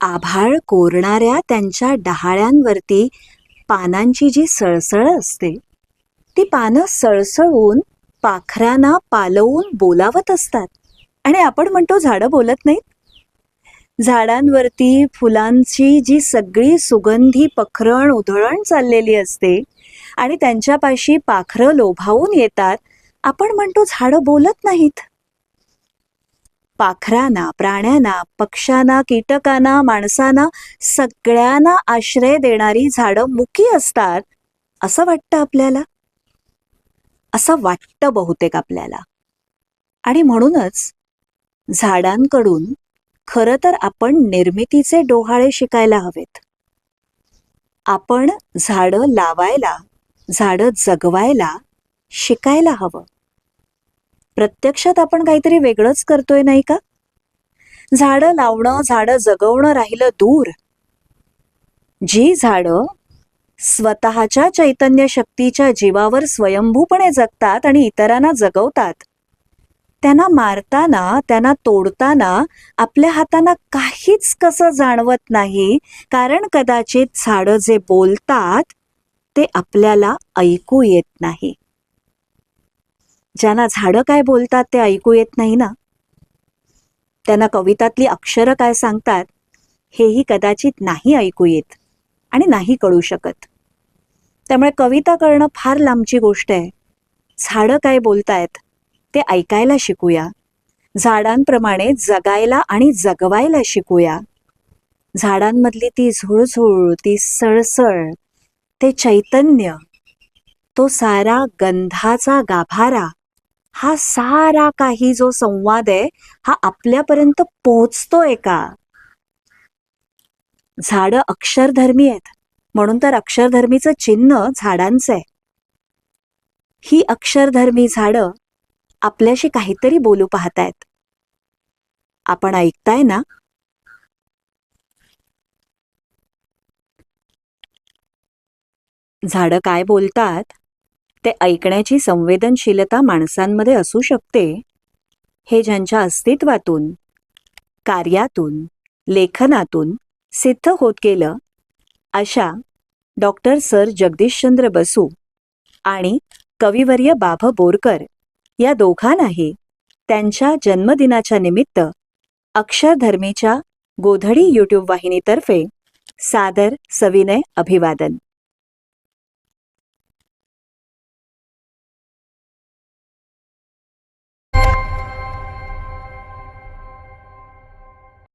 आभाळ कोरणाऱ्या त्यांच्या डहाळ्यांवरती पानांची जी सळसळ असते ती पानं सळसळून पाखरांना पालवून बोलावत असतात. आणि आपण म्हणतो झाडं बोलत नाहीत? झाडांवरती फुलांची जी सगळी सुगंधी पखरण उधळण चाललेली असते आणि त्यांच्यापाशी पाखरं लोभावून येतात आपण म्हणतो झाडं बोलत नाहीत. पाखरांना प्राण्यांना पक्ष्यांना कीटकांना माणसांना सगळ्यांना आश्रय देणारी झाडं मुकी असतात. असं वाटतं आपल्याला? असं वाटतं बहुतेक आपल्याला. आणि म्हणूनच झाडांकडून खरं तर आपण निर्मितीचे डोहाळे शिकायला हवेत. आपण झाडं लावायला झाडं जगवायला शिकायला हवं. प्रत्यक्षात आपण काहीतरी वेगळंच करतोय नाही का? झाडं लावणं झाडं जगवणं राहिलं दूर. जी झाडं स्वतःच्या चैतन्य शक्तीच्या जीवावर स्वयंभूपणे जगतात आणि इतरांना जगवतात त्यांना मारताना त्यांना तोडताना आपल्या हातांना काहीच कसं जाणवत नाही कारण कदाचित झाडं जे बोलतात ते आपल्याला ऐकू येत नाही. ज्यांना झाडं काय बोलतात ते ऐकू येत नाही ना? त्यांना कवितातली अक्षरं काय सांगतात हेही कदाचित नाही ऐकू येत आणि नाही कळू शकत. त्यामुळे कविता करणं फार लांबची गोष्ट आहे. झाडं काय बोलतायत ते ऐकायला शिकूया. झाडांप्रमाणे जगायला आणि जगवायला शिकूया. झाडांमधली ती झुळझुळ ती सळसळ ते चैतन्य तो सारा गंधाचा गाभारा हा सारा काही जो संवाद आहे हा आपल्यापर्यंत पोहोचतोय का? झाडं अक्षरधर्मी आहेत. म्हणून तर अक्षरधर्मीचं चिन्ह झाडांचं आहे. ही अक्षरधर्मी झाडं आपल्याशी काहीतरी बोलू पाहतायत. आपण ऐकताय ना? झाडं काय बोलतात? ते ऐकण्याची संवेदनशीलता माणसांमध्ये असू शकते. हे ज्यांच्या अस्तित्वातून कार्यातून लेखनातून सिद्ध होत गेलं अशा डॉक्टर सर जगदीशचंद्र बसू आणि कविवर्य बाभ बोरकर या दोघांनाही त्यांच्या जन्मदिनाच्या निमित्त अक्षरधर्मीच्या गोधडी यूट्यूब वाहिनीतर्फे सादर सविनय अभिवादन.